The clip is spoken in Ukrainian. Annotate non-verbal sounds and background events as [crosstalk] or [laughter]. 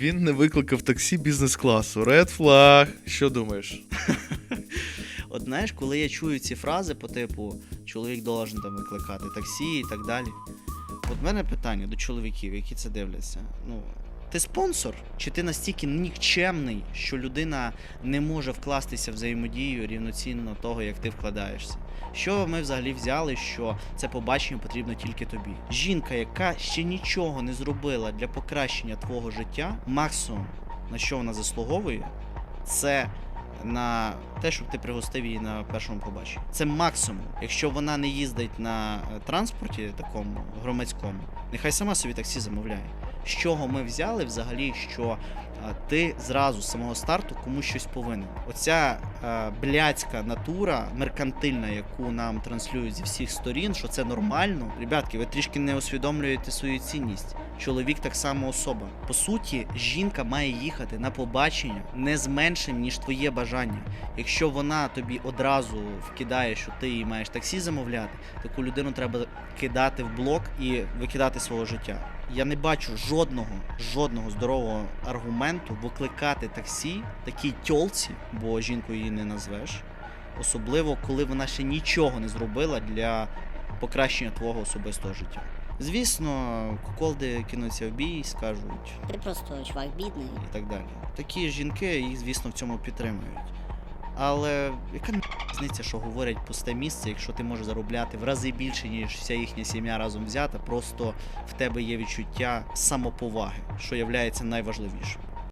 Він не викликав таксі бізнес-класу. Red flag. Що думаєш? [laughs] От знаєш, коли я чую ці фрази по типу чоловік должен там викликати таксі і так далі. От мене питання до чоловіків, які це дивляться. Ну, ти спонсор? Чи ти настільки нікчемний, що людина не може вкластися в взаємодію рівноцінно того, як ти вкладаєшся? Що ми взагалі взяли, що це побачення потрібно тільки тобі? Жінка, яка ще нічого не зробила для покращення твого життя, максимум на що вона заслуговує, це на те, щоб ти пригостив її на першому побаченні. Це максимум. Якщо вона не їздить на е, транспорті такому громадському, нехай сама собі таксі замовляє. З чого ми взяли взагалі, що ти зразу з самого старту комусь щось повинен. Оця е, блядська натура меркантильна, яку нам транслюють зі всіх сторін, що це нормально. Ребятки, ви трішки не усвідомлюєте свою цінність. Чоловік так само особа. По суті, жінка має їхати на побачення не з меншим, ніж твоє бажання. Якщо вона тобі одразу вкидає, що ти їй маєш таксі замовляти, таку людину треба кидати в блок і викидати свого життя. Я не бачу жодного, жодного здорового аргументу викликати таксі такій тьолці, бо жінку її не назвеш. Особливо, коли вона ще нічого не зробила для покращення твого особистого життя. Звісно, куколди кинуться в бій, скажуть Ти просто чувак бідний. і так далі. Такі жінки їх, звісно, в цьому підтримують. Але яка різниця, що говорять пусте місце, якщо ти можеш заробляти в рази більше, ніж вся їхня сім'я разом взята, просто в тебе є відчуття самоповаги, що є найважливішим.